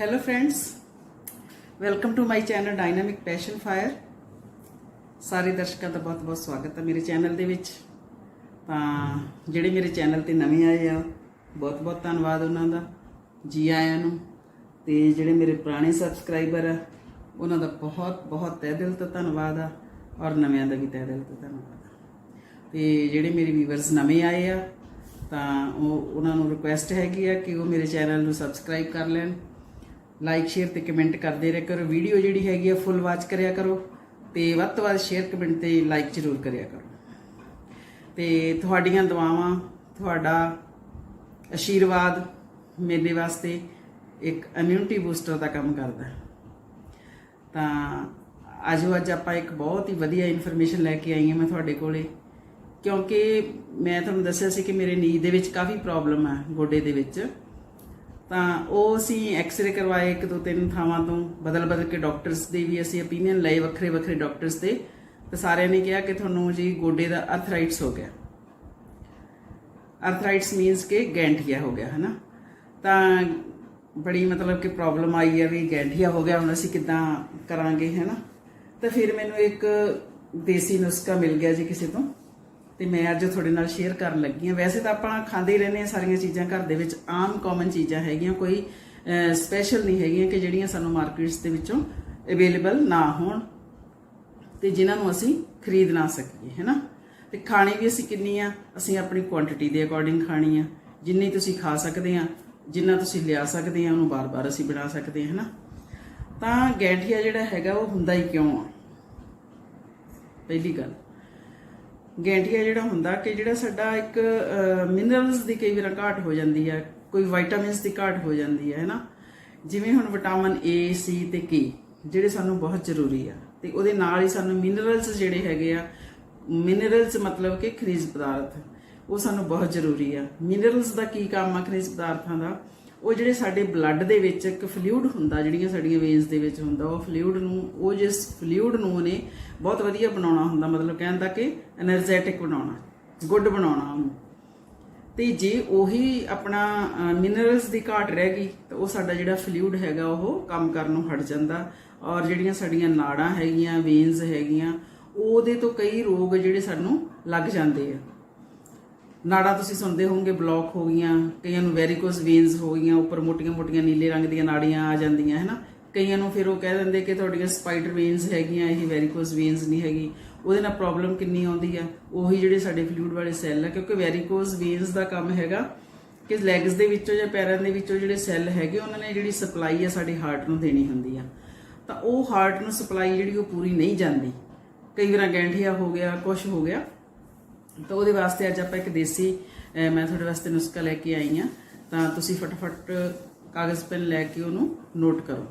Hello friends welcome to my channel dynamic passion fire ਸਾਰੇ ਦਰਸ਼ਕਾਂ ਦਾ ਬਹੁਤ-ਬਹੁਤ ਸਵਾਗਤ ਹੈ ਮੇਰੇ ਚੈਨਲ ਦੇ ਵਿੱਚ। ਤਾਂ ਜਿਹੜੇ ਮੇਰੇ ਚੈਨਲ ਤੇ ਨਵੇਂ ਆਏ ਆ ਬਹੁਤ-ਬਹੁਤ ਧੰਨਵਾਦ ਉਹਨਾਂ ਦਾ, ਜੀ ਆਇਆਂ ਨੂੰ। ਤੇ ਜਿਹੜੇ ਮੇਰੇ ਪੁਰਾਣੇ ਸਬਸਕ੍ਰਾਈਬਰ ਆ, ਉਹਨਾਂ ਦਾ ਬਹੁਤ-ਬਹੁਤ ਤਹਿ ਦਿਲ ਤੋਂ ਧੰਨਵਾਦ ਆ ਔਰ ਨਵਿਆਂ ਦਾ ਵੀ ਤਹਿ ਦਿਲ ਤੋਂ ਧੰਨਵਾਦ ਆ। ਤੇ ਜਿਹੜੇ ਮੇਰੇ ਵੀਵਰਸ ਨਵੇਂ ਆਏ ਆ, ਤਾਂ ਉਹ ਉਹਨਾਂ ਨੂੰ ਰਿਕੁਐਸਟ ਹੈਗੀ ਆ ਕਿ ਉਹ ਮੇਰੇ ਚੈਨਲ ਨੂੰ ਸਬਸਕ੍ਰਾਈਬ ਕਰ ਲੈਣ। ਲਾਈਕ ਸ਼ੇਅਰ ਤੇ ਕਮੈਂਟ ਕਰਦੇ ਰਹਿ ਕਰੋ। ਵੀਡੀਓ ਜਿਹੜੀ ਹੈਗੀ ਆ ਫੁੱਲ ਵਾਚ ਕਰਿਆ ਕਰੋ। ਤੇ ਵੱਧ ਤੋਂ ਵੱਧ ਸ਼ੇਅਰ ਕਮੈਂਟ ਤੇ ਲਾਈਕ ਜ਼ਰੂਰ ਕਰਿਆ ਕਰੋ। ਤੇ ਤੁਹਾਡੀਆਂ ਦੁਆਵਾਂ, ਤੁਹਾਡਾ ਆਸ਼ੀਰਵਾਦ ਮੇਰੇ ਵਾਸਤੇ ਇੱਕ ਇਮਿਊਨਿਟੀ ਬੂਸਟਰ ਦਾ ਕੰਮ ਕਰਦਾ ਤਾਂ ਅੱਜ ਅੱਜ ਆਪਾਂ ਇੱਕ ਬਹੁਤ ਹੀ ਵਧੀਆ ਇਨਫੋਰਮੇਸ਼ਨ ਲੈ ਕੇ ਆਈ ਹਾਂ ਮੈਂ ਤੁਹਾਡੇ ਕੋਲੇ। ਕਿਉਂਕਿ ਮੈਂ ਤੁਹਾਨੂੰ ਦੱਸਿਆ ਸੀ ਕਿ ਮੇਰੇ ਨੀ ਦੇ ਵਿੱਚ ਕਾਫੀ ਪ੍ਰੋਬਲਮ ਹੈ ਗੋਡੇ ਦੇ ਵਿੱਚ। ਤਾਂ ਉਹ ਅਸੀਂ ਐਕਸ-ਰੇ ਕਰਵਾਏ ਇੱਕ ਦੋ ਤਿੰਨ ਥਾਵਾਂ ਤੋਂ। ਬਦਲ ਬਦਲ ਕੇ ਡਾਕਟਰਸ ਦੇ ਵੀ ਅਸੀਂ opinion ਲਏ ਵੱਖਰੇ ਵੱਖਰੇ ਡਾਕਟਰਸ ਦੇ। ਤੇ ਸਾਰਿਆਂ ਨੇ ਕਿਹਾ ਕਿ ਤੁਹਾਨੂੰ ਜੀ ਗੋਡੇ ਦਾ ਅਰਥਰਾਈਟਸ ਹੋ ਗਿਆ। ਅਰਥਰਾਈਟਸ ਮੀਨਸ ਕਿ ਗੈਂਠੀਆ ਹੋ ਗਿਆ, ਹਨਾ? ਤਾਂ ਬੜੀ ਮਤਲਬ ਕਿ ਪ੍ਰੋਬਲਮ ਆਈ ਹੈ ਵੀ ਗੈਂਠੀਆ ਹੋ ਗਿਆ, ਹੁਣ ਅਸੀਂ ਕਿੱਦਾਂ ਕਰਾਂਗੇ, ਹੈਨਾ? ਤਾਂ ਫਿਰ ਮੈਨੂੰ ਇੱਕ ਦੇਸੀ ਨੁਸਖਾ ਮਿਲ ਗਿਆ ਜੀ ਕਿਸੇ ਤੋਂ। ਤੇ ਮੈਂ ਅੱਜ ਤੁਹਾਡੇ ਨਾਲ ਸ਼ੇਅਰ ਕਰਨ ਲੱਗੀ ਹਾਂ। ਵੈਸੇ ਤਾਂ ਆਪਾਂ ਖਾਂਦੇ ਹੀ ਰਹਿੰਦੇ ਹਾਂ ਸਾਰੀਆਂ ਚੀਜ਼ਾਂ ਘਰ ਦੇ ਵਿੱਚ, ਆਮ ਕਾਮਨ ਚੀਜ਼ਾਂ ਹੈਗੀਆਂ, ਕੋਈ ਸਪੈਸ਼ਲ ਨਹੀਂ ਹੈਗੀਆਂ ਕਿ ਜਿਹੜੀਆਂ ਸਾਨੂੰ ਮਾਰਕੀਟਸ ਦੇ ਵਿੱਚੋਂ ਅਵੇਲੇਬਲ ਨਾ ਹੋਣ ਤੇ ਜਿਨ੍ਹਾਂ ਨੂੰ ਅਸੀਂ ਖਰੀਦ ਨਾ ਸਕੀਏ ਹੈਨਾ ਤੇ ਖਾਣੀ ਵੀ ਅਸੀਂ ਕਿੰਨੀ ਆ? ਅਸੀਂ ਆਪਣੀ ਕੁਆਂਟੀਟੀ ਦੇ ਅਕੋਰਡਿੰਗ ਖਾਣੀ ਆ। ਜਿੰਨੀ ਤੁਸੀਂ ਖਾ ਸਕਦੇ ਆ, ਜਿੰਨਾ ਤੁਸੀਂ ਲਿਆ ਸਕਦੇ ਆ, ਉਹਨੂੰ ਬਾਰ-ਬਾਰ ਅਸੀਂ ਬਣਾ ਸਕਦੇ ਹਾਂ ਹੈਨਾ ਤਾਂ ਗੈਂਠੀਆ ਜਿਹੜਾ ਹੈਗਾ ਉਹ ਹੁੰਦਾ ਹੀ ਕਿਉਂ ਆ? ਪਹਿਲੀ ਗੱਲ। ਗੈਂਠੀਆ ਜਿਹੜਾ ਹੁੰਦਾ ਕਿ ਜਿਹੜਾ ਸਾਡਾ ਇੱਕ ਮਿਨਰਲਸ ਦੀ ਕਈ ਵਾਰ ਘਾਟ ਹੋ ਜਾਂਦੀ ਹੈ, ਕੋਈ ਵਿਟਾਮਿਨਸ ਦੀ ਘਾਟ ਹੋ ਜਾਂਦੀ ਹੈ, ਹੈਨਾ? ਜਿਵੇਂ ਹੁਣ ਵਿਟਾਮਿਨ ਏ ਸੀ ਤੇ ਕੇ ਜਿਹੜੇ ਸਾਨੂੰ ਬਹੁਤ ਜ਼ਰੂਰੀ ਆ, ਤੇ ਉਹਦੇ ਨਾਲ ਹੀ ਸਾਨੂੰ ਮਿਨਰਲਸ ਜਿਹੜੇ ਹੈਗੇ ਆ ਮਿਨਰਲਸ ਮਤਲਬ ਕਿ ਖਣਿਜ ਪਦਾਰਥ, ਉਹ ਸਾਨੂੰ ਬਹੁਤ ਜ਼ਰੂਰੀ ਆ। ਮਿਨਰਲਸ ਦਾ ਕੀ ਕੰਮ ਆ ਖਣਿਜ ਪਦਾਰਥਾਂ ਦਾ? ਉਹ ਜਿਹੜੇ ਸਾਡੇ ਬਲੱਡ ਦੇ ਵਿੱਚ ਇੱਕ ਫਲੂਇਡ ਹੁੰਦਾ, ਜਿਹੜੀਆਂ ਸਾਡੀਆਂ ਵੇਨਸ ਦੇ ਵਿੱਚ ਹੁੰਦਾ, ਉਹ ਫਲੂਇਡ ਨੂੰ, ਉਹ ਜਿਸ ਫਲੂਇਡ ਨੂੰ ਨੇ ਬਹੁਤ ਵਧੀਆ ਬਣਾਉਣਾ ਹੁੰਦਾ, ਮਤਲਬ ਕਹਿੰਦਾ ਕਿ એનર્ਜੈਟਿਕ ਬਣਾਉਣਾ ਗੁੱਡ ਬਣਾਉਣਾ ਉਹਨੂੰ। ਤੇ ਜੇ ਉਹੀ ਆਪਣਾ ਮਿਨਰਲਸ ਦੀ ਘਾਟ ਰਹਿ ਗਈ, ਤਾਂ ਉਹ ਸਾਡਾ ਜਿਹੜਾ ਫਲੂਇਡ ਹੈਗਾ, ਉਹ ਕੰਮ ਕਰਨ ਨੂੰ ਹਟ ਜਾਂਦਾ। ਔਰ ਜਿਹੜੀਆਂ ਸਾਡੀਆਂ ਨਾੜਾਂ ਹੈਗੀਆਂ ਵੇਨਸ ਹੈਗੀਆਂ, ਉਹਦੇ ਤੋਂ ਕਈ ਰੋਗ ਜਿਹੜੇ ਸਾਨੂੰ ਲੱਗ ਜਾਂਦੇ ਆ। ਨਾੜਾਂ ਤੁਸੀਂ ਸੁਣਦੇ ਹੋਵੋਗੇ, ਬਲੌਕ ਹੋ ਗਈਆਂ, ਕਈਆਂ ਨੂੰ ਵੈਰੀਕੋਸ ਵੇਨਸ ਹੋ ਗਈਆਂ, ਉੱਪਰ ਮੋਟੀਆਂ-ਮੋਟੀਆਂ ਨੀਲੇ ਰੰਗ ਦੀਆਂ ਨਾੜੀਆਂ ਆ ਜਾਂਦੀਆਂ ਹੈ ਨਾ ਕਈਆਂ ਨੂੰ ਫਿਰ ਉਹ ਕਹਿ ਦਿੰਦੇ ਕਿ ਤੁਹਾਡੀਆਂ ਸਪਾਈਡਰ ਵੇਨਸ ਹੈਗੀਆਂ, ਇਹ ਵੈਰੀਕੋਸ ਵੇਨਸ ਨਹੀਂ ਹੈਗੀ। ਉਹਦੇ ਨਾਲ ਪ੍ਰੋਬਲਮ ਕਿੰਨੀ ਆਉਂਦੀ ਆ? ਉਹੀ ਜਿਹੜੇ ਸਾਡੇ ਫਲੂਇਡ ਵਾਲੇ ਸੈੱਲ ਆ, ਕਿਉਂਕਿ ਵੈਰੀਕੋਸ ਵੇਨਸ ਦਾ ਕੰਮ ਹੈਗਾ ਕਿ ਲੈਗਸ ਦੇ ਵਿੱਚੋਂ ਜਾਂ ਪੈਰਾਂ ਦੇ ਵਿੱਚੋਂ ਜਿਹੜੇ ਸੈੱਲ ਹੈਗੇ, ਉਹਨਾਂ ਨੇ ਜਿਹੜੀ ਸਪਲਾਈ ਆ ਸਾਡੇ ਹਾਰਟ ਨੂੰ ਦੇਣੀ ਹੁੰਦੀ ਆ। ਤਾਂ ਉਹ ਹਾਰਟ ਨੂੰ ਸਪਲਾਈ ਜਿਹੜੀ ਉਹ ਪੂਰੀ ਨਹੀਂ ਜਾਂਦੀ। ਕਈ ਵਾਰ ਗੈਂਠੀਆ ਹੋ ਗਿਆ ਕੁਝ ਹੋ ਗਿਆ ਤਾਂ ਉਹਦੇ ਵਾਸਤੇ ਅੱਜ ਆਪਾਂ ਇੱਕ ਦੇਸੀ ਮੈਂ ਤੁਹਾਡੇ ਵਾਸਤੇ ਨੁਸਖਾ ਲੈ ਕੇ ਆਈ ਆ ਤਾਂ ਤੁਸੀਂ ਫਟਾਫਟ ਕਾਗਜ਼, ਪੈਨ ਲੈ ਕੇ ਉਹਨੂੰ ਨੋਟ ਕਰੋ।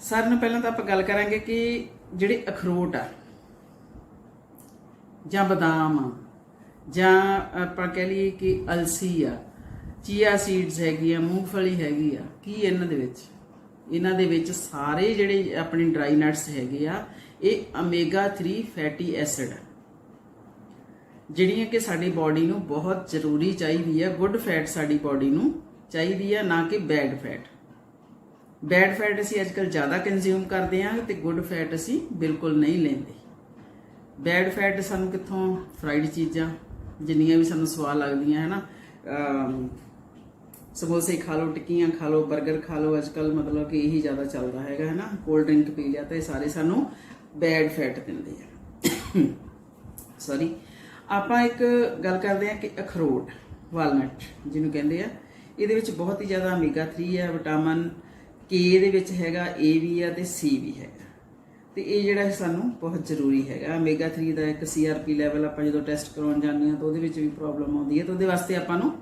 ਸਾਰਿਆਂ ਨੂੰ ਪਹਿਲਾਂ ਤਾਂ ਆਪਾਂ ਗੱਲ ਕਰਾਂਗੇ ਕਿ ਜਿਹੜੇ ਅਖਰੋਟ ਆ, ਜਾਂ ਬਦਾਮ ਆ, ਜਾਂ ਆਪਾਂ ਕਹਿ ਲਈਏ ਕਿ ਅਲਸੀ ਆ, ਚੀਆ ਸੀਡਸ ਹੈਗੀ ਆ, ਮੂੰਗਫਲੀ ਹੈਗੀ ਆ, ਕੀ ਇਹਨਾਂ ਦੇ ਵਿੱਚ? ਇਹਨਾਂ ਦੇ ਵਿੱਚ ਸਾਰੇ ਜਿਹੜੇ ਆਪਣੇ ਡਰਾਈ ਨਟਸ ਹੈਗੇ ਆ, ਇਹ omega 3 ਫੈਟੀ ਐਸਿਡ ਆ। ਜਿਹੜੀਆਂ ਕਿ ਸਾਡੀ ਬਾਡੀ ਨੂੰ ਬਹੁਤ ਜ਼ਰੂਰੀ ਚਾਹੀਦੀ ਹੈ ਗੁੱਡ ਫੈਟ ਸਾਡੀ ਬਾਡੀ ਨੂੰ ਚਾਹੀਦੀ ਹੈ, ਨਾ ਕਿ ਬੈਡ ਫੈਟ ਬੈਡ ਫੈਟ ਅਸੀਂ ਅੱਜਕੱਲ ਜ਼ਿਆਦਾ ਕੰਜ਼ਿਊਮ ਕਰਦੇ ਹਾਂ ਤੇ ਗੁੱਡ ਫੈਟ ਅਸੀਂ ਬਿਲਕੁਲ ਨਹੀਂ ਲੈਂਦੇ। ਬੈਡ ਫੈਟ ਸਾਨੂੰ ਕਿੱਥੋਂ? ਫਰਾਈਡ ਚੀਜ਼ਾਂ, ਜਿੰਨੀਆਂ ਵੀ ਸਾਨੂੰ ਸਵਾਦ ਲੱਗਦੀਆਂ ਹੈ ਨਾ ਸਮੋਸੇ ਖਾ ਲਓ, ਟਿੱਕੀਆਂ ਖਾ ਲਓ 버ਗਰ ਖਾ ਲਓ ਅੱਜਕੱਲ ਮਤਲਬ ਕਿ ਇਹੀ ਜ਼ਿਆਦਾ ਚੱਲਦਾ ਹੈਗਾ ਹੈ ਨਾ ਕੋਲਡ ਡਰਿੰਕ ਪੀ ਲਿਆ ਤਾਂ ਇਹ ਸਾਰੇ ਸਾਨੂੰ ਬੈਡ ਫੈਟ ਦਿੰਦੇ ਆ। ਸੌਰੀ ਆਪਾਂ ਇੱਕ ਗੱਲ ਕਰਦੇ ਹਾਂ ਕਿ ਅਖਰੋਟ, ਵਾਲਨਟ ਜਿਹਨੂੰ ਕਹਿੰਦੇ ਆ, ਇਹਦੇ ਵਿੱਚ ਬਹੁਤ ਹੀ ਜ਼ਿਆਦਾ ਓਮੇਗਾ 3 ਹੈ ਵਿਟਾਮਿਨ ਕੇ ਦੇ ਵਿੱਚ ਹੈਗਾ ਏ ਵੀ ਆ ਤੇ ਸੀ ਵੀ ਹੈਗਾ। ਤੇ ਇਹ ਜਿਹੜਾ ਸਾਨੂੰ ਬਹੁਤ ਜ਼ਰੂਰੀ ਹੈਗਾ। ਓਮੇਗਾ 3 ਦਾ ਇੱਕ ਸੀਆਰਪੀ ਲੈਵਲ ਆਪਾਂ ਜਦੋਂ ਟੈਸਟ ਕਰਾਉਣ ਜਾਂਦੇ ਹਾਂ ਤਾਂ ਉਹਦੇ ਵਿੱਚ ਵੀ ਪ੍ਰੋਬਲਮ ਆਉਂਦੀ ਹੈ ਤਾਂ ਉਹਦੇ ਵਾਸਤੇ ਆਪਾਂ ਨੂੰ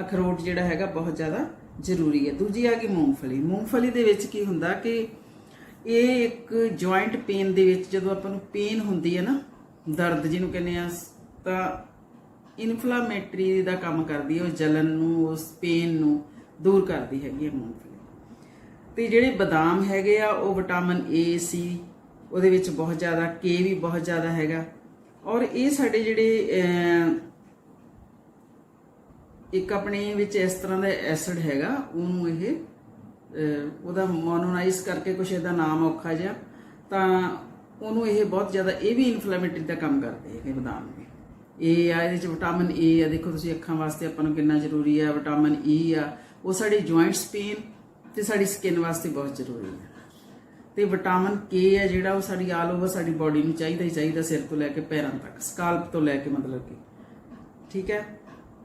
ਅਖਰੋਟ ਜਿਹੜਾ ਹੈਗਾ ਬਹੁਤ ਜ਼ਿਆਦਾ ਜ਼ਰੂਰੀ ਹੈ। ਦੂਜੀ ਆ ਗਈ ਮੂੰਗਫਲੀ। ਮੂੰਗਫਲੀ ਦੇ ਵਿੱਚ ਕੀ ਹੁੰਦਾ ਕਿ ਇਹ ਇੱਕ ਜੁਆਇੰਟ ਪੇਨ ਦੇ ਵਿੱਚ ਜਦੋਂ ਆਪਾਂ ਨੂੰ ਪੇਨ ਹੁੰਦੀ ਹੈ ਨਾ, ਦਰਦ ਜਿਹਨੂੰ ਕਹਿੰਦੇ ਆ ਤਾਂ ਇਨਫਲਾਮੇਟਰੀ ਦਾ ਕੰਮ ਕਰਦੀ ਹੈ, ਉਹ ਜਲਨ ਨੂੰ, ਉਸ ਪੇਨ ਨੂੰ ਦੂਰ ਕਰਦੀ ਹੈਗੀ ਹੈ ਮੂੰਗਫਲੀ। ਤੇ ਜਿਹੜੇ ਬਦਾਮ ਹੈਗੇ ਆ, ਉਹ ਵਿਟਾਮਿਨ ਏ ਸੀ ਉਹਦੇ ਵਿੱਚ ਬਹੁਤ ਜ਼ਿਆਦਾ ਕੇ ਵੀ ਬਹੁਤ ਜ਼ਿਆਦਾ ਹੈਗਾ। ਔਰ ਇਹ ਸਾਡੇ ਜਿਹੜੇ ਇੱਕ ਆਪਣੇ ਵਿੱਚ ਇਸ ਤਰ੍ਹਾਂ ਦਾ ਐਸਿਡ ਹੈਗਾ, ਉਹਨੂੰ ਇਹ ਉਹਦਾ ਮੋਨੋਨਾਈਜ਼ ਕਰਕੇ ਕੁਛ ਇਹਦਾ ਨਾਮ ਔਖਾ ਜਿਹਾ, ਤਾਂ ਉਹਨੂੰ ਇਹ ਬਹੁਤ ਜ਼ਿਆਦਾ, ਇਹ ਵੀ ਇਨਫਲੇਮੇਟਰੀ ਦਾ ਕੰਮ ਕਰਦੇ ਹੈਗੇ ਬਦਾਮ ਏ ਆ, ਇਹਦੇ ਚ ਵਿਟਾਮਿਨ ਏ ਆ। ਦੇਖੋ ਤੁਸੀਂ ਅੱਖਾਂ ਵਾਸਤੇ ਆਪਾਂ ਨੂੰ ਕਿੰਨਾ ਜ਼ਰੂਰੀ ਆ ਵਿਟਾਮਿਨ ਈ e ਆ। ਉਹ ਸਾਡੀ ਜੁਆਇੰਟਸ ਪੇਨ ਤੇ ਸਾਡੀ ਸਕਿਨ ਵਾਸਤੇ ਬਹੁਤ ਜ਼ਰੂਰੀ ਆ। ਤੇ ਵਿਟਾਮਿਨ ਕੇ ਆ ਜਿਹੜਾ, ਉਹ ਸਾਡੀ ਆਲ ਓਵਰ ਸਾਡੀ ਬਾਡੀ ਨੂੰ ਚਾਹੀਦਾ ਹੀ ਚਾਹੀਦਾ ਸਿਰ ਤੋਂ ਲੈ ਕੇ ਪੈਰਾਂ ਤੱਕ ਸਕਾਲਪ ਤੋਂ ਲੈ ਕੇ ਮਤਲਬ ਕਿ। ਠੀਕ ਹੈ?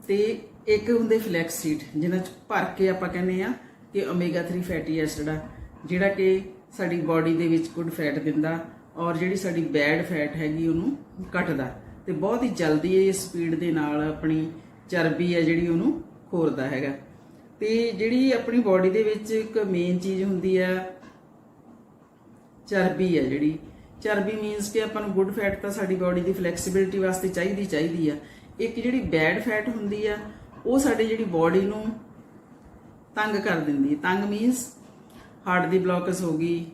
ਤੇ ਇੱਕ ਹੁੰਦੇ ਫਲੈਕਸ ਸੀਡ ਜਿਨ੍ਹਾਂ ਚ ਭਰ ਕੇ ਆਪਾਂ ਕਹਿੰਦੇ ਆ ਕਿ ਓਮੇਗਾ 3 ਫੈਟੀ ਐਸਿਡ ਆ, ਜਿਹੜਾ ਕਿ ਸਾਡੀ ਬਾਡੀ ਦੇ ਵਿੱਚ ਗੁੱਡ ਫੈਟ ਦਿੰਦਾ ਔਰ ਜਿਹੜੀ ਸਾਡੀ ਬੈਡ ਫੈਟ ਹੈਗੀ ਉਹਨੂੰ ਕੱਟਦਾ ਤੇ ਬਹੁਤ ਹੀ ਜਲਦੀ ਇਹ ਸਪੀਡ ਦੇ ਨਾਲ ਆਪਣੀ ਚਰਬੀ ਹੈ ਜਿਹੜੀ ਉਹਨੂੰ ਖੋਰਦਾ ਹੈਗਾ। ਤੇ ਜਿਹੜੀ ਆਪਣੀ ਬਾਡੀ ਦੇ ਵਿੱਚ ਇੱਕ ਮੇਨ ਚੀਜ਼ ਹੁੰਦੀ ਆ ਚਰਬੀ ਹੈ ਜਿਹੜੀ। ਚਰਬੀ ਮੀਨਸ ਕਿ ਆਪਾਂ ਨੂੰ ਗੁੱਡ ਫੈਟ ਤਾਂ ਸਾਡੀ ਬਾਡੀ ਦੀ ਫਲੈਕਸੀਬਿਲਿਟੀ ਵਾਸਤੇ ਚਾਹੀਦੀ ਚਾਹੀਦੀ ਆ। ਇੱਕ ਜਿਹੜੀ ਬੈਡ ਫੈਟ ਹੁੰਦੀ ਆ, ਉਹ ਸਾਡੀ ਜਿਹੜੀ ਬਾਡੀ ਨੂੰ ਤੰਗ ਕਰ ਦਿੰਦੀ ਹੈ ਤੰਗ ਮੀਨਸ ਹਾਰਟ ਦੀ ਬਲੌਕਸ ਹੋ ਗਈ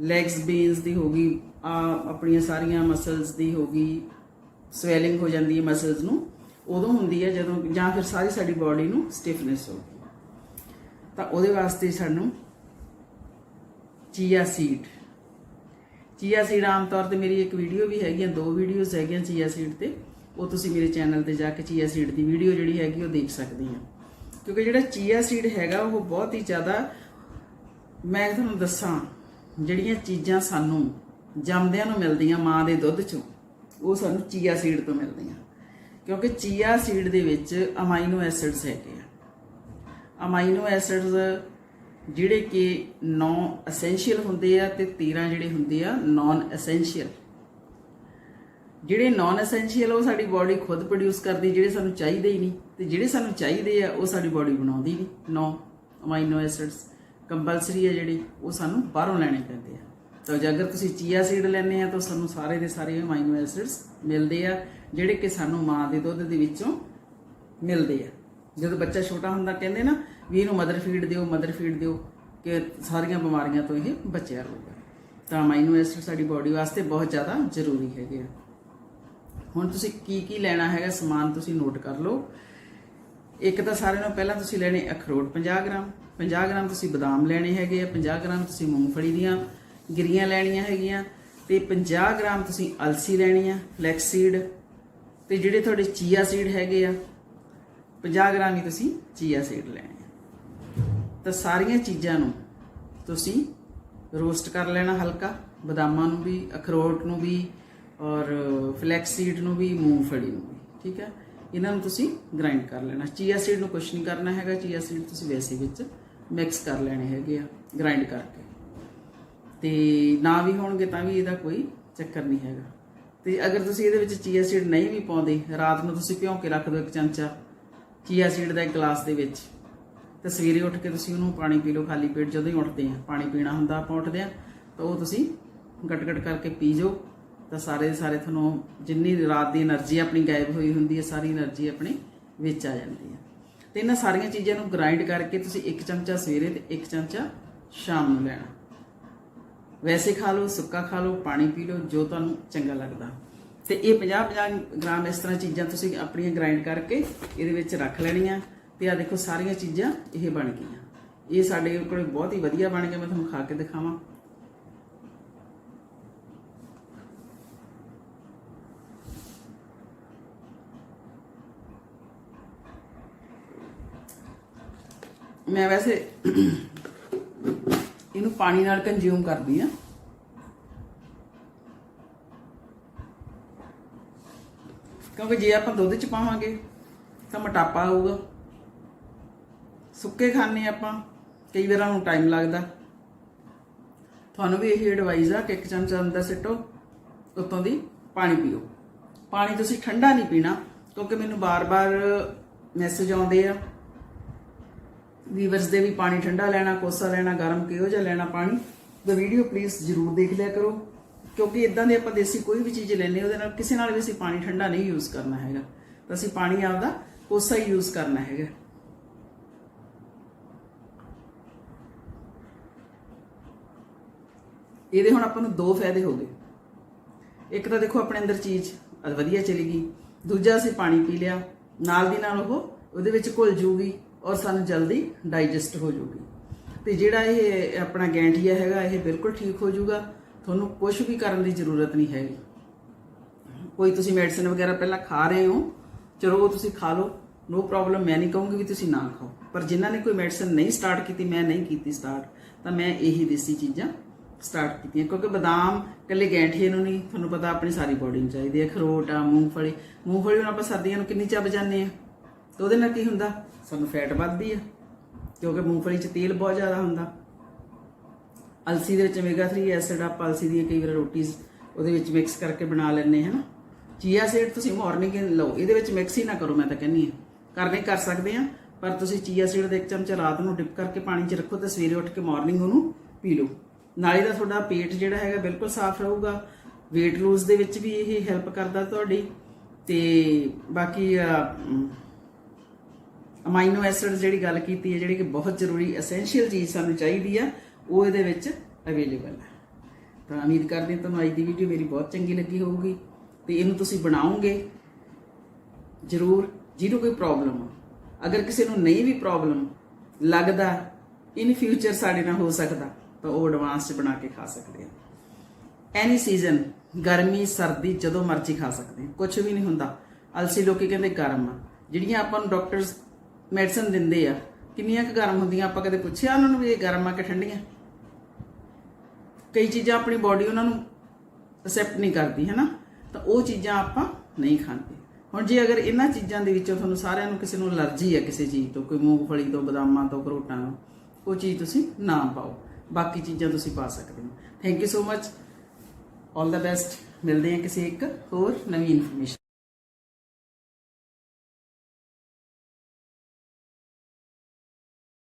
ਲੈਗਸ ਬੇਨਸ ਦੀ ਹੋ ਗਈ ਆਪਣੀਆਂ ਸਾਰੀਆਂ ਮਸਲਸ ਦੀ ਹੋ ਗਈ ਸਵੈਲਿੰਗ ਹੋ ਜਾਂਦੀ ਹੈ ਮਸਲਸ ਨੂੰ, ਉਦੋਂ ਹੁੰਦੀ ਹੈ ਜਦੋਂ ਜਾਂ ਫਿਰ ਸਾਰੀ ਸਾਡੀ ਬਾਡੀ ਨੂੰ ਸਟਿਫਨੈਸ ਹੋ ਗਈ। ਤਾਂ ਉਹਦੇ ਵਾਸਤੇ ਸਾਨੂੰ ਚੀਆ ਸੀਡ ਚੀਆ ਸੀਡ ਆਮ ਤੌਰ ਤੇ ਮੇਰੀ ਇੱਕ ਵੀਡੀਓ ਵੀ ਹੈਗੀ ਆ, ਦੋ ਵੀਡੀਓਜ਼ ਹੈਗੀਆਂ ਚੀਆ ਸੀਡ ਤੇ, ਉਹ ਤੁਸੀਂ ਮੇਰੇ ਚੈਨਲ ਤੇ ਜਾ ਕੇ ਚੀਆ ਸੀਡ ਦੀ ਵੀਡੀਓ ਜਿਹੜੀ ਹੈਗੀ ਉਹ ਦੇਖ ਸਕਦੇ ਆ। ਕਿਉਂਕਿ ਜਿਹੜਾ ਚੀਆ ਸੀਡ ਹੈਗਾ, ਉਹ ਬਹੁਤ ਹੀ ਜ਼ਿਆਦਾ, ਮੈਂ ਤੁਹਾਨੂੰ ਦੱਸਾਂ, ਜਿਹੜੀਆਂ ਚੀਜ਼ਾਂ ਸਾਨੂੰ ਜੰਮਦਿਆਂ ਨੂੰ ਮਿਲਦੀਆਂ ਮਾਂ ਦੇ ਦੁੱਧ ਚੋਂ, ਉਹ ਸਾਨੂੰ ਚੀਆ ਸੀਡ ਤੋਂ ਮਿਲਦੀਆਂ। ਕਿਉਂਕਿ ਚੀਆ ਸੀਡ ਦੇ ਵਿੱਚ ਅਮਾਈਨੋ ਐਸਿਡਸ ਹੈਗੇ ਆ। ਅਮਾਈਨੋ ਐਸਿਡਸ ਜਿਹੜੇ ਕਿ 9 ਐਸੈਂਸ਼ੀਅਲ ਹੁੰਦੇ ਆ ਤੇ 13 ਜਿਹੜੇ ਹੁੰਦੇ ਆ ਨਾਨ ਐਸੈਂਸ਼ੀਅਲ ਜਿਹੜੇ ਨਾਨ ਐਸੈਂਸ਼ੀਅਲ ਉਹ ਸਾਡੀ ਬਾਡੀ ਖੁਦ ਪ੍ਰੋਡਿਊਸ ਕਰਦੀ, ਜਿਹੜੇ ਸਾਨੂੰ ਚਾਹੀਦੇ ਹੀ ਨਹੀਂ। ਤੇ ਜਿਹੜੇ ਸਾਨੂੰ ਚਾਹੀਦੇ ਆ, ਉਹ ਸਾਡੀ ਬਾਡੀ ਬਣਾਉਂਦੀ ਨਹੀਂ। 9 ਅਮਾਈਨੋ ਐਸਿਡਸ ਕੰਪਲਸਰੀ ਆ ਜਿਹੜੇ, ਉਹ ਸਾਨੂੰ ਬਾਹਰੋਂ ਲੈਣੇ ਪੈਂਦੇ ਆ। ਤਾਂ ਜੇ ਅਗਰ ਤੁਸੀਂ ਚੀਆ ਸੀਡ ਲੈਂਦੇ ਆ, ਤਾਂ ਸਾਨੂੰ ਸਾਰੇ ਦੇ ਸਾਰੇ ਅਮਾਈਨੋ ਐਸਿਡਸ ਮਿਲਦੇ ਆ, ਜਿਹੜੇ ਕਿ ਸਾਨੂੰ ਮਾਂ ਦੇ ਦੁੱਧ ਦੇ ਵਿੱਚੋਂ ਮਿਲਦੇ ਆ। ਜਦੋਂ ਬੱਚਾ ਛੋਟਾ ਹੁੰਦਾ, ਕਹਿੰਦੇ ਨਾ ਵੀ ਇਹਨੂੰ ਮਦਰ ਫੀਡ ਦਿਓ ਮਦਰ ਫੀਡ ਦਿਓ, ਕਿ ਸਾਰੀਆਂ ਬਿਮਾਰੀਆਂ ਤੋਂ ਇਹ ਬਚਿਆ ਰਹੂਗਾ। ਤਾਂ ਅਮਾਈਨੋ ਐਸਿਡ ਸਾਡੀ ਬਾਡੀ ਵਾਸਤੇ ਬਹੁਤ ਜ਼ਿਆਦਾ ਜ਼ਰੂਰੀ ਹੈਗੇ ਆ। ਹੁਣ ਤੁਸੀਂ ਕੀ ਕੀ ਲੈਣਾ ਹੈਗਾ, ਸਮਾਨ ਤੁਸੀਂ ਨੋਟ ਕਰ ਲਓ। ਇੱਕ ਤਾਂ ਸਾਰਿਆਂ ਨੂੰ ਪਹਿਲਾਂ ਤੁਸੀਂ ਲੈਣੇ ਅਖਰੋਟ 50 ਗ੍ਰਾਮ 50 ਗ੍ਰਾਮ ਤੁਸੀਂ ਬਦਾਮ ਲੈਣੇ ਹੈਗੇ ਆ 50 ਗ੍ਰਾਮ ਤੁਸੀਂ ਮੂੰਗਫਲੀ ਦੀਆਂ ਗਿਰੀਆਂ ਲੈਣੀਆਂ ਹੈਗੀਆਂ ਤੇ 50 ਗ੍ਰਾਮ ਤੁਸੀਂ ਅਲਸੀ ਲੈਣੀ ਆ ਫਲੈਕਸ ਸੀਡ ਤੇ ਜਿਹੜੇ ਤੁਹਾਡੇ ਚੀਆ ਸੀਡ ਹੈਗੇ ਆ 50 ਗ੍ਰਾਮ ਹੀ ਤੁਸੀਂ ਚੀਆ ਸੀਡ ਲੈਣੇ ਆ। ਤਾਂ ਸਾਰੀਆਂ ਚੀਜ਼ਾਂ ਨੂੰ ਤੁਸੀਂ ਰੋਸਟ ਕਰ ਲੈਣਾ ਹਲਕਾ, ਬਦਾਮਾਂ ਨੂੰ ਵੀ, ਅਖਰੋਟ ਨੂੰ ਵੀ ਔਰ ਫਲੈਕਸ ਸੀਡ ਨੂੰ ਵੀ, ਮੂੰਗਫਲੀ ਨੂੰ ਵੀ, ਠੀਕ ਹੈ ਇਹਨਾਂ ਨੂੰ ਤੁਸੀਂ ਗ੍ਰਾਈਂਡ ਕਰ ਲੈਣਾ। ਚੀਆ ਸੀਡ ਨੂੰ ਕੁਝ ਨਹੀਂ ਕਰਨਾ ਹੈਗਾ ਚੀਆ ਸੀਡ ਤੁਸੀਂ ਵੈਸੇ ਵਿੱਚ ਮਿਕਸ ਕਰ ਲੈਣੇ ਹੈਗੇ ਆ ਗ੍ਰਾਈਂਡ ਕਰਕੇ। ਤੇ ਨਾ ਵੀ ਹੋਣਗੇ ਤਾਂ ਵੀ ਇਹਦਾ ਕੋਈ ਚੱਕਰ ਨਹੀਂ ਹੈਗਾ। ਤੇ ਅਗਰ ਤੁਸੀਂ ਇਹਦੇ ਵਿੱਚ ਚੀਆ ਸੀਡ ਨਹੀਂ ਵੀ ਪਾਉਂਦੇ, ਰਾਤ ਨੂੰ ਤੁਸੀਂ ਭਿਉਂ ਕੇ ਰੱਖ ਦਿਓ ਇੱਕ ਚਮਚਾ ਚੀਆ ਸੀਡ ਦਾ ਇੱਕ ਗਲਾਸ ਦੇ ਵਿੱਚ। ਤੇ ਸਵੇਰੇ ਉੱਠ ਕੇ ਤੁਸੀਂ ਉਹਨੂੰ ਪਾਣੀ ਪੀ ਲਓ ਖਾਲੀ ਪੇਟ ਜਦੋਂ ਹੀ ਉੱਠਦੇ ਆ। ਪਾਣੀ ਪੀਣਾ ਹੁੰਦਾ, ਆਪਾਂ ਉੱਠਦੇ ਆ, ਤਾਂ ਉਹ ਤੁਸੀਂ ਗਟਗਟ ਕਰਕੇ ਪੀ ਜੋ ਤਾਂ ਸਾਰੇ ਸਾਰੇ ਤੁਹਾਨੂੰ ਜਿੰਨੀ ਰਾਤ ਦੀ એનર્ਜੀ ਆਪਣੀ ਗਾਇਬ ਹੋਈ ਹੁੰਦੀ ਹੈ, ਸਾਰੀ એનર્ਜੀ ਆਪਣੇ ਵਿੱਚ ਆ ਜਾਂਦੀ ਹੈ। ਤੇ ਇਹਨਾਂ ਸਾਰੀਆਂ ਚੀਜ਼ਾਂ ਨੂੰ ਗ੍ਰਾਈਂਡ ਕਰਕੇ ਤੁਸੀਂ ਇੱਕ ਚਮਚਾ ਸਵੇਰੇ ਤੇ ਇੱਕ ਚਮਚਾ ਸ਼ਾਮ ਨੂੰ ਲੈਣਾ। ਵੈਸੇ ਖਾ ਲਓ, ਸੁੱਕਾ ਖਾ ਲਓ, ਪਾਣੀ ਪੀ ਲਓ, ਜੋ ਤੁਹਾਨੂੰ ਚੰਗਾ ਲੱਗਦਾ। ਤੇ ਇਹ 50-50 ਗ੍ਰਾਮ ਇਸ ਤਰ੍ਹਾਂ ਚੀਜ਼ਾਂ ਤੁਸੀਂ ਆਪਣੀਆਂ ਗ੍ਰਾਈਂਡ ਕਰਕੇ ਇਹਦੇ ਵਿੱਚ ਰੱਖ ਲੈਣੀਆਂ। ਤੇ ਆ ਦੇਖੋ, ਸਾਰੀਆਂ ਚੀਜ਼ਾਂ ਇਹ ਬਣ ਗਈਆਂ। ਇਹ ਸਾਡੇ ਕੋਲ ਬਹੁਤ ਹੀ ਵਧੀਆ ਬਣ ਗਿਆ ਮੈਂ ਤੁਹਾਨੂੰ ਖਾ ਕੇ ਦਿਖਾਵਾਂ। ਮੈਂ ਵੈਸੇ ਇਹਨੂੰ ਪਾਣੀ ਨਾਲ ਕੰਜ਼ਿਊਮ ਕਰਦੀ ਆ ਕਿਉਂਕਿ ਜੇ ਆਪਾਂ ਦੁੱਧ ਚ ਪਾਵਾਂਗੇ, ਤਾਂ ਮੋਟਾਪਾ ਆਊਗਾ। ਸੁੱਕੇ ਖਾਣੇ ਆਪਾਂ, ਕਈ ਵਾਰਾਂ ਨੂੰ ਟਾਈਮ ਲੱਗਦਾ। ਤੁਹਾਨੂੰ ਵੀ ਇਹ ਐਡਵਾਈਸ ਆ ਕਿ ਇੱਕ ਚਮਚਾ ਅੰਦਰ ਸਿੱਟੋ, ਉੱਤੋਂ ਦੀ ਪਾਣੀ ਪੀਓ। ਪਾਣੀ ਤੁਸੀਂ ਠੰਡਾ ਨਹੀਂ ਪੀਣਾ, ਕਿਉਂਕਿ ਮੈਨੂੰ ਬਾਰ-ਬਾਰ ਮੈਸੇਜ ਆਉਂਦੇ ਆ ਵੀਵਰਸ ਦੇ ਵੀ ਪਾਣੀ ਠੰਡਾ ਲੈਣਾ, ਕੋਸਾ ਲੈਣਾ, ਗਰਮ ਕਿਹੋ ਜਿਹਾ ਲੈਣਾ ਪਾਣੀ ਤਾਂ ਵੀਡੀਓ ਪਲੀਜ਼ ਜਰੂਰ ਦੇਖ ਲਿਆ ਕਰੋ। ਕਿਉਂਕਿ ਇਦਾਂ ਦੇ ਆਪਾਂ ਦੇਸੀ ਕੋਈ ਵੀ ਚੀਜ਼ ਲੈਨੇ ਉਹਦੇ ਨਾਲ ਕਿਸੇ ਨਾਲ ਵੀ ਅਸੀਂ ਪਾਣੀ ਠੰਡਾ ਨਹੀਂ ਯੂਜ਼ ਕਰਨਾ ਹੈਗਾ। ਤਾਂ ਅਸੀਂ ਪਾਣੀ ਆਪਦਾ ਕੋਸਾ ਹੀ ਯੂਜ਼ ਕਰਨਾ ਹੈਗਾ। ਇਹਦੇ ਹੁਣ ਆਪਾਂ ਨੂੰ ਦੋ ਫਾਇਦੇ ਹੋ ਗਏ। ਇੱਕ ਤਾਂ ਦੇਖੋ ਆਪਣੇ ਅੰਦਰ ਚੀਜ਼ ਵਧੀਆ ਚਲੀ ਗਈ, ਦੂਜਾ ਅਸੀਂ ਪਾਣੀ ਪੀ ਲਿਆ, ਨਾਲ ਦੀ ਨਾਲ ਉਹ ਉਹਦੇ ਵਿੱਚ ਘੁਲ ਜੂਗੀ। ਔਰ ਸਾਨੂੰ ਜਲਦੀ ਡਾਈਜੈਸਟ ਹੋ ਜਾਊਗੀ ਤੇ ਜਿਹੜਾ ਇਹ ਆਪਣਾ ਗੈਂਠੀਆ ਹੈਗਾ, ਇਹ ਬਿਲਕੁਲ ਠੀਕ ਹੋ ਜੂਗਾ। ਤੁਹਾਨੂੰ ਕੁਝ ਵੀ ਕਰਨ ਦੀ ਜ਼ਰੂਰਤ ਨਹੀਂ ਹੈਗੀ। ਕੋਈ ਤੁਸੀਂ ਮੈਡੀਸਿਨ ਵਗੈਰਾ ਪਹਿਲਾਂ ਖਾ ਰਹੇ ਹੋ, ਚਲੋ ਉਹ ਤੁਸੀਂ ਖਾ ਲਓ। ਨੋ ਪ੍ਰੋਬਲਮ ਮੈਂ ਨਹੀਂ ਕਹੂੰਗੀ ਵੀ ਤੁਸੀਂ ਨਾ ਖਾਓ। ਪਰ ਜਿਨ੍ਹਾਂ ਨੇ ਕੋਈ ਮੈਡੀਸਨ ਨਹੀਂ ਸਟਾਰਟ ਕੀਤੀ, ਮੈਂ ਨਹੀਂ ਕੀਤੀ ਸਟਾਰਟ ਤਾਂ ਮੈਂ ਇਹੀ ਦੇਸੀ ਚੀਜ਼ਾਂ ਸਟਾਰਟ ਕੀਤੀਆਂ। ਕਿਉਂਕਿ ਬਦਾਮ ਇਕੱਲੇ ਗੈਂਠੀਏ ਨੂੰ ਨਹੀਂ, ਤੁਹਾਨੂੰ ਪਤਾ ਆਪਣੀ ਸਾਰੀ ਬੋਡੀ ਨੂੰ ਚਾਹੀਦੀ ਹੈ। ਅਖਰੋਟ ਆ, ਮੂੰਗਫਲੀ ਮੂੰਗਫਲੀ ਨੂੰ ਆਪਾਂ ਸਰਦੀਆਂ ਨੂੰ ਕਿੰਨੀ ਚੱਬ ਜਾਂਦੇ ਆ ਤੇ ਉਹਦੇ ਨਾਲ ਕੀ ਹੁੰਦਾ? ਸਾਨੂੰ ਫੈਟ ਵੱਧਦੀ ਆ, ਕਿਉਂਕਿ ਮੂੰਗਫਲੀ 'ਚ ਤੇਲ ਬਹੁਤ ਜ਼ਿਆਦਾ ਹੁੰਦਾ। ਅਲਸੀ ਦੇ ਵਿੱਚ ਓਮੇਗਾ 3 ਐਸਿਡ ਆਪਾਂ ਅਲਸੀ ਦੀਆਂ ਕਈ ਵਾਰ ਰੋਟੀਜ਼ ਉਹਦੇ ਵਿੱਚ ਮਿਕਸ ਕਰਕੇ ਬਣਾ ਲੈਂਦੇ ਹਾਂ ਨਾ। ਚੀਆ ਸੀਡ ਤੁਸੀਂ ਮਾਰਨਿੰਗ ਲਓ, ਇਹਦੇ ਵਿੱਚ ਮਿਕਸ ਹੀ ਨਾ ਕਰੋ, ਮੈਂ ਤਾਂ ਕਹਿੰਨੀ ਆ ਕਰਨੇ ਕਰ ਸਕਦੇ ਆ ਪਰ ਤੁਸੀਂ ਚੀਆ ਸੀਡ ਦੇ ਇੱਕ ਚਮਚਾ ਰਾਤ ਨੂੰ ਡਿਪ ਕਰਕੇ ਪਾਣੀ 'ਚ ਰੱਖੋ ਤੇ ਸਵੇਰੇ ਉੱਠ ਕੇ ਮਾਰਨਿੰਗ ਉਹਨੂੰ ਪੀ ਲਓ। ਨਾਲੇ ਦਾ ਤੁਹਾਡਾ ਪੇਟ ਜਿਹੜਾ ਹੈਗਾ ਬਿਲਕੁਲ ਸਾਫ਼ ਰਹੂਗਾ। weight lose ਦੇ ਵਿੱਚ ਵੀ ਇਹ ਹੈਲਪ ਕਰਦਾ ਤੁਹਾਡੀ। ਤੇ ਬਾਕੀ ਅਮਾਈਨੋ ਐਸਿਡ ਜਿਹੜੀ ਗੱਲ ਕੀਤੀ ਹੈ, ਜਿਹੜੀ ਕਿ ਬਹੁਤ ਜ਼ਰੂਰੀ ਐਸੈਂਸ਼ੀਅਲ ਚੀਜ਼ ਸਾਨੂੰ ਚਾਹੀਦੀ ਆ, ਉਹ ਇਹਦੇ ਵਿੱਚ ਅਵੇਲੇਬਲ ਹੈ ਤਾਂ ਉਮੀਦ ਕਰਦੇ ਹਾਂ ਤੁਹਾਨੂੰ ਅੱਜ ਦੀ ਵੀਡੀਓ ਮੇਰੀ ਬਹੁਤ ਚੰਗੀ ਲੱਗੀ ਹੋਊਗੀ। ਤੇ ਇਹਨੂੰ ਤੁਸੀਂ ਬਣਾਓਗੇ, ਜ਼ਰੂਰ, ਜਿਹਨੂੰ ਕੋਈ ਪ੍ਰੋਬਲਮ ਆ। ਅਗਰ ਕਿਸੇ ਨੂੰ ਨਹੀਂ ਵੀ ਪ੍ਰੋਬਲਮ ਲੱਗਦਾ ਇਨ ਫਿਊਚਰ ਸਾਡੇ ਨਾਲ ਹੋ ਸਕਦਾ, ਤਾਂ ਉਹ ਐਡਵਾਂਸ ਚ ਬਣਾ ਕੇ ਖਾ ਸਕਦੇ ਆ। ਐਨੀ ਸੀਜ਼ਨ ਗਰਮੀ, ਸਰਦੀ ਜਦੋਂ ਮਰਜ਼ੀ ਖਾ ਸਕਦੇ ਆ। ਕੁਝ ਵੀ ਨਹੀਂ ਹੁੰਦਾ। ਅਲਸੀ ਲੋਕੀ ਕਹਿੰਦੇ ਗਰਮ ਆ। ਜਿਹੜੀਆਂ ਆਪਾਂ ਨੂੰ ਡਾਕਟਰਸ ਮੈਡੀਸਨ ਦਿੰਦੇ ਆ। ਕਿੰਨੀਆਂ ਕੁ ਗਰਮ ਹੁੰਦੀਆਂ, ਆਪਾਂ ਕਦੇ ਪੁੱਛਿਆ ਉਹਨਾਂ ਨੂੰ ਵੀ ਇਹ ਗਰਮ ਆ ਕਿ ਠੰਡੀਆਂ? ਕਈ ਚੀਜ਼ਾਂ ਆਪਣੀ ਬਾਡੀ ਉਹਨਾਂ ਨੂੰ ਅਸੈਪਟ ਨਹੀਂ ਕਰਦੀ ਹੈ ਨਾ ਤਾਂ ਉਹ ਚੀਜ਼ਾਂ ਆਪਾਂ ਨਹੀਂ ਖਾਂਦੇ। ਹੁਣ ਜੇ ਅਗਰ ਇਹਨਾਂ ਚੀਜ਼ਾਂ ਦੇ ਵਿੱਚੋਂ ਤੁਹਾਨੂੰ ਸਾਰਿਆਂ ਨੂੰ ਕਿਸੇ ਨੂੰ ਅਲਰਜੀ ਹੈ ਕਿਸੇ ਚੀਜ਼ ਤੋਂ, ਕੋਈ ਮੂੰਗਫਲੀ ਤੋਂ, ਬਦਾਮਾਂ ਤੋਂ, ਕਰੋਟਾਂ ਤੋਂ, ਉਹ ਚੀਜ਼ ਤੁਸੀਂ ਨਾ ਪਾਓ। ਬਾਕੀ ਚੀਜ਼ਾਂ ਤੁਸੀਂ ਪਾ ਸਕਦੇ ਹੋ। Thank you so much all the best ਮਿਲਦੇ ਹਾਂ ਕਿਸੇ ਇੱਕ ਹੋਰ ਨਵੀਂ ਇਨਫੋਰਮੇਸ਼ਨ